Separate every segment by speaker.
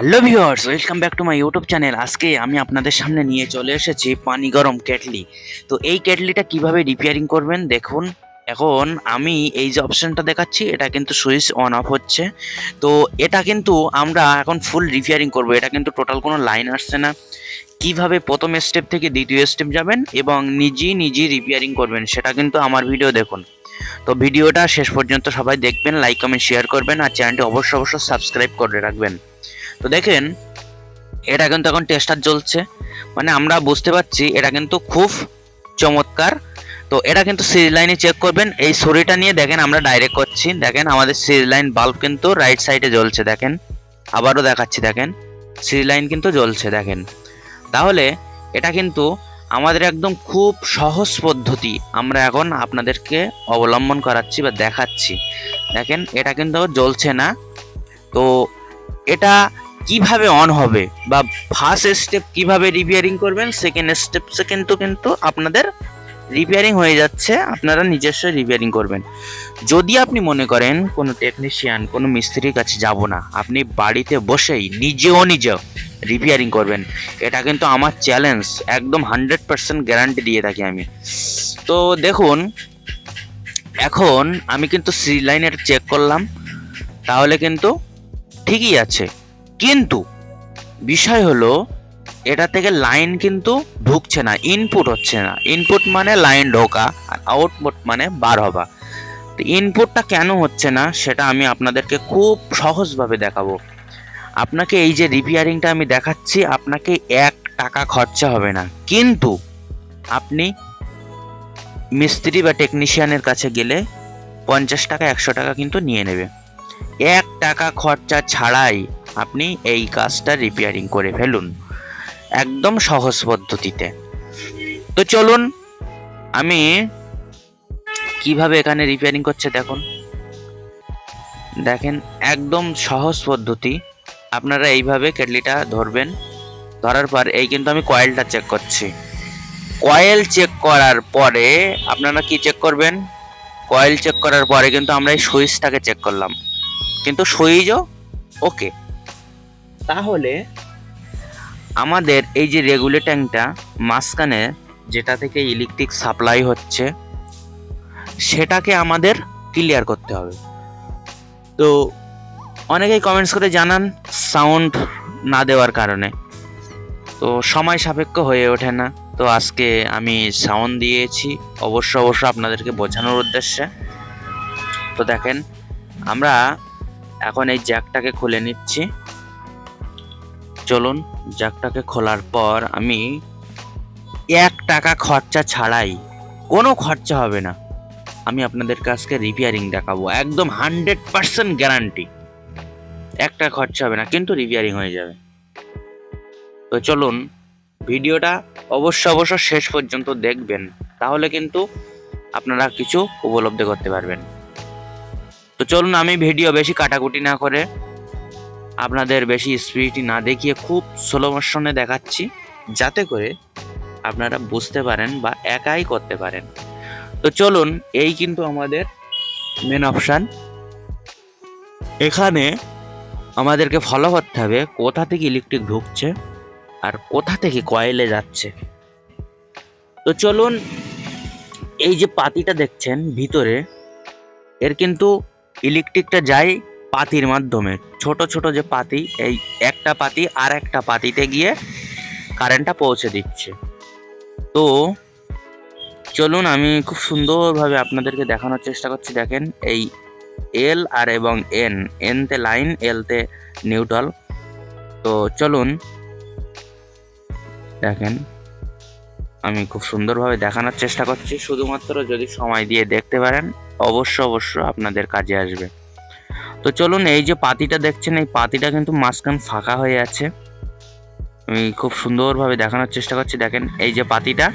Speaker 1: Hello viewers welcome back to my YouTube channel আজকে আমি আপনাদের সামনে নিয়ে চলে এসেছি পানি গরম কেটলি। তো এই কেটলিটা কীভাবে রিপেয়ারিং করবেন দেখুন। এখন আমি এই যে অপশনটা দেখাচ্ছি, এটা কিন্তু সুইচ অন অফ হচ্ছে। তো এটা কিন্তু আমরা এখন ফুল রিপেয়ারিং করব। এটা কিন্তু টোটাল কোনো লাইন আসছে না। কীভাবে প্রথম স্টেপ থেকে দ্বিতীয় স্টেপ যাবেন এবং নিজেই নিজেই রিপেয়ারিং করবেন, সেটা কিন্তু আমার ভিডিও দেখুন। তো ভিডিওটা শেষ পর্যন্ত সবাই দেখবেন লাইক কমেন্ট শেয়ার করবেন, আর চ্যানেলটি অবশ্যই অবশ্যই সাবস্ক্রাইব করে রাখবেন। তো দেখেন, এটা কিন্তু এখন টেস্টার জ্বলছে। মানে আমরা বুঝতে পারছি এটা কিন্তু খুব চমৎকার। তো এটা কিন্তু সিরিজ লাইনে চেক করবেন। এই ছড়িটা নিয়ে দেখেন আমরা ডাইরেক্ট করছি। দেখেন আমাদের সিরিজ লাইন বাল্ব কিন্তু রাইট সাইডে জ্বলছে, দেখেন। আবারও দেখাচ্ছি, দেখেন। সিরিজ লাইন কিন্তু জ্বলছে, দেখেন। তাহলে এটা কিন্তু আমাদের একদম খুব সহজ পদ্ধতি। আমরা এখন আপনাদেরকে অবলম্বন করাচ্ছি বা দেখাচ্ছি। দেখেন, এটা কিন্তু জ্বলছে না। তো এটা কীভাবে অন হবে বা ফার্স্ট স্টেপ কীভাবে রিপেয়ারিং করবেন সেকেন্ড স্টেপসে কিন্তু কিন্তু আপনাদের রিপেয়ারিং হয়ে যাচ্ছে, আপনারা নিজস্ব রিপেয়ারিং করবেন। যদি আপনি মনে করেন কোনো টেকনিশিয়ান কোনো মিস্ত্রির কাছে যাব না, আপনি বাড়িতে বসেই নিজেও নিজেও রিপেয়ারিং করবেন, এটা কিন্তু আমার চ্যালেঞ্জ একদম হান্ড্রেড পার্সেন্ট গ্যারান্টি দিয়ে থাকি আমি। তো দেখুন, এখন আমি কিন্তু সি লাইনের চেক করলাম, তাহলে কিন্তু ঠিকই আছে। কিন্তু বিষয় হলো, এটা থেকে লাইন কিন্তু ঢুকছে না ইনপুট হচ্ছে না। ইনপুট মানে লাইন ঢোকা আর আউটপুট মানে বার হবা তো ইনপুটটা কেন হচ্ছে না, সেটা আমি আপনাদেরকে খুব সহজভাবে দেখাবো। আপনাকে এই যে রিপেয়ারিংটা আমি দেখাচ্ছি, আপনাকে এক টাকা খরচা হবে না। কিন্তু আপনি মিস্ত্রি বা টেকনিশিয়ানের কাছে গেলে পঞ্চাশ টাকা, একশো টাকা কিন্তু নিয়ে নেবে। এক টাকা খরচা ছাড়াই আপনি এই কাজটা রিপেয়ারিং করে ফেলুন, একদম সহজ পদ্ধতিতে। তো চলুন, আমি কীভাবে এখানে রিপেয়ারিং করছে দেখুন। দেখেন, একদম সহজ পদ্ধতি। আপনারা এইভাবে কেটলিটা ধরবেন, ধরার পর এই কিন্তু আমি কয়েলটা চেক করছি। কয়েল চেক করার পরে আপনারা কি চেক করবেন? কয়েল চেক করার পরে কিন্তু আমরা এই সুইচটাকে চেক করলাম। কিন্তু সুইচও ওকে তাহলে আমাদের এই যে রেগুলেটরটা মাঝখানে যেটা থেকে ইলেকট্রিক সাপ্লাই হচ্ছে, সেটাকে আমাদের ক্লিয়ার করতে হবে। তো অনেকেই কমেন্টস করে জানান সাউন্ড না দেওয়ার কারণে। তো সময় সাপেক্ষ হয়ে ওঠে না। তো আজকে আমি সাউন্ড দিয়েছি। অবশ্য অবশ্য আপনাদেরকে বোঝানোর উদ্দেশ্যে। তো দেখেন, আমরা এখন এই জ্যাকটাকে খুলে নিচ্ছি। চলুন জ্যাকটাকে খোলার পর আমি এক টাকা খরচা ছাড়াই কোনো খরচা হবে না। আমি আপনাদের কাছকে রিপেয়ারিং দেখাবো, একদম হান্ড্রেড পার্সেন্ট গ্যারান্টি একটা খরচা হবে না, কিন্তু রিপেয়ারিং হয়ে যাবে। তো চলুন, ভিডিওটা অবশ্য অবশ্য শেষ পর্যন্ত দেখবেন, তাহলে কিন্তু আপনারা কিছু উপলব্ধি করতে পারবেন। তো চলুন, আমি ভিডিও বেশি কাটাকুটি না করে আপনাদের বেশি স্পিডটি না দেখিয়ে খুব স্লো মোশনে দেখাচ্ছি, যাতে করে আপনারা বুঝতে পারেন বা একাই করতে পারেন। তো চলুন, এই কিন্তু আমাদের মেন অপশান এখানে আমাদেরকে ফলো করতে হবে, কোথা থেকে ইলেকট্রিক ঢুকছে আর কোথা থেকে কয়েলে যাচ্ছে। তো চলুন, এই যে পাতিটা দেখছেন ভিতরে, এর কিন্তু ইলেকট্রিকটা যায় পাতির মাধ্যমে। ছোট ছোট যে পাতি, এই একটা পাতি আর একটা পাতিতে গিয়ে কারেন্টটা পৌঁছে দিচ্ছে। তো চলুন, আমি খুব সুন্দরভাবে আপনাদেরকে দেখানোর চেষ্টা করছি। দেখেন, এই এল আর এবং এন এনতে লাইন এলতে নিউট্রাল তো চলুন, দেখেন, আমি খুব সুন্দরভাবে দেখানোর চেষ্টা করছি। শুধুমাত্র যদি সময় দিয়ে দেখতে পারেন, অবশ্য অবশ্য আপনাদের কাজে আসবে। তো চলুন এই যে পাতিটা দেখছেন, এই পাতিটা কিন্তু মাঝখান ফাঁকা হয়ে আছে। আমি খুব সুন্দরভাবে দেখানোর চেষ্টা করছি, দেখেন এই যে পাতিটা,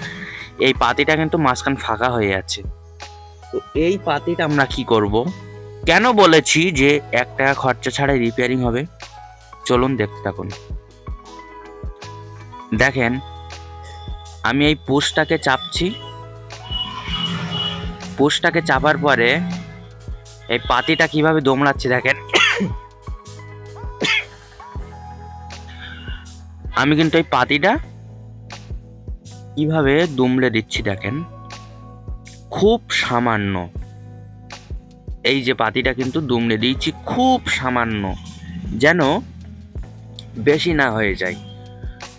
Speaker 1: এই পাতিটা কিন্তু মাঝখান ফাঁকা হয়ে আছে। তো এই পাতিটা আমরা কি করব? কেন বলেছি যে এক টাকা খরচা ছাড়াই রিপেয়ারিং হবে? চলুন দেখতে থাকুন। দেখেন, আমি এই পুশটাকে চাপছি। পুশটাকে চাপার পরে এই পাতিটা কীভাবে দোমড়াচ্ছে দেখেন? আমি কিন্তু এই পাতিটা কীভাবে দুমড়ে দিচ্ছি দেখেন? খুব সামান্য। এই যে পাতিটা কিন্তু দুমড়ে দিয়েছি, খুব সামান্য। যেন বেশি না হয়ে যায়।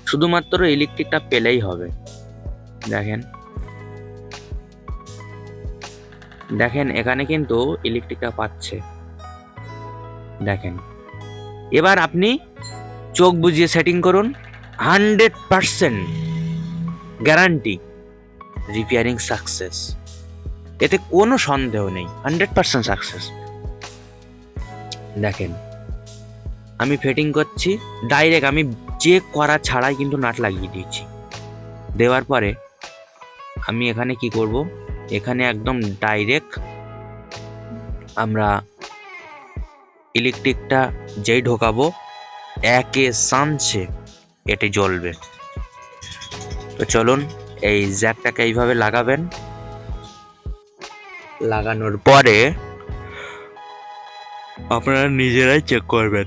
Speaker 1: শুধুমাত্র ইলেকট্রিকটা পেলেই হবে। দেখেন। দেখেন, এখানে কিন্তু ইলেকট্রিকটা পাচ্ছে। দেখেন। এবার আপনি চোখ বুজিয়ে সেটিং করুন hundred percent guarantee repairing success এতে কোনো সন্দেহ নেই হান্ড্রেড পার্সেন্ট সাকসেস দেখেন, আমি ফিটিং করছি ডাইরেক্ট আমি চেক করা ছাড়াই কিন্তু নাট লাগিয়ে দিয়েছি। দেওয়ার পরে আমি এখানে কি করব? এখানে একদম ডাইরেক্ট আমরা ইলেকট্রিকটা যেই ঢোকাবো, একে সানছে এটি জ্বলবে। তো চলুন এই জ্যাকটাকে এইভাবে লাগাবেন। লাগানোর পরে আপনারা নিজেরাই চেক করবেন।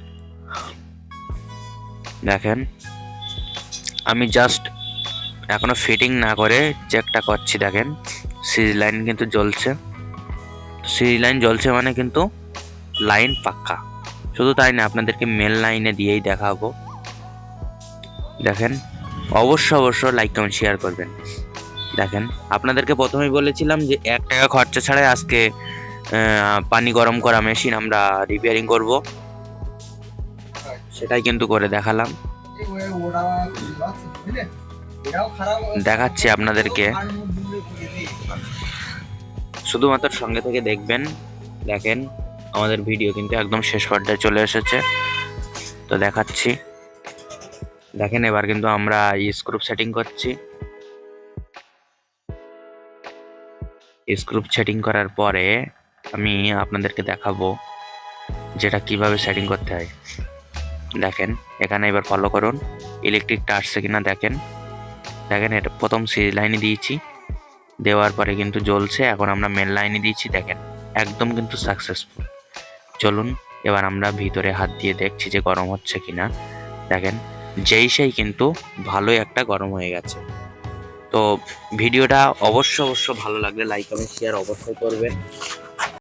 Speaker 1: দেখেন, আমি জাস্ট এখনও ফিটিং না করে চেকটা করছি, দেখেন। সিজ লাইন কিন্তু জ্বলছে। সিজ লাইন জ্বলছে মানে কিন্তু লাইন পাক্কা। শুধু তাই না, আপনাদেরকে মেল লাইনে দিয়েই দেখাবো। দেখেন, অবশ্য অবশ্য লাইক কমেন্ট শেয়ার করবেন। দেখেন, আপনাদেরকে প্রথমেই বলেছিলাম যে এক টাকা খরচা ছাড়াই আজকে পানি গরম করা মেশিন আমরা রিপেয়ারিং করব। সেটাই কিন্তু করে দেখালাম। দেখাচ্ছি আপনাদেরকে। শুধুমাত্র সঙ্গে থেকে দেখবেন। দেখেন, আমাদের ভিডিও কিন্তু একদম শেষ পর্যায়ে চলে এসেছে। তো দেখাচ্ছি। দেখেন, এবার কিন্তু আমরা স্ক্রুপ সেটিং করছি। স্ক্রুপ সেটিং করার পরে আমি আপনাদেরকে দেখাবো যেটা কীভাবে সেটিং করতে হয়। দেখেন, এখানে এবার ফলো করুন। ইলেকট্রিকটা আসছে কিনা দেখেন। দেখেন, এটা প্রথম সিরিজ লাইনে দিয়েছি। দেওয়ার পরে কিন্তু জ্বলছে। এখন আমরা মেন লাইনে দিয়েছি, দেখেন। একদম কিন্তু সাকসেসফুল চলুন, এবার আমরা ভিতরে হাত দিয়ে দেখছি যে গরম হচ্ছে কি না দেখেন, যেই সেই কিন্তু ভালোই একটা গরম হয়ে গেছে। তো ভিডিওটা অবশ্য অবশ্য ভালো লাগলে লাইক কমেন্ট শেয়ার অবশ্যই করবেন।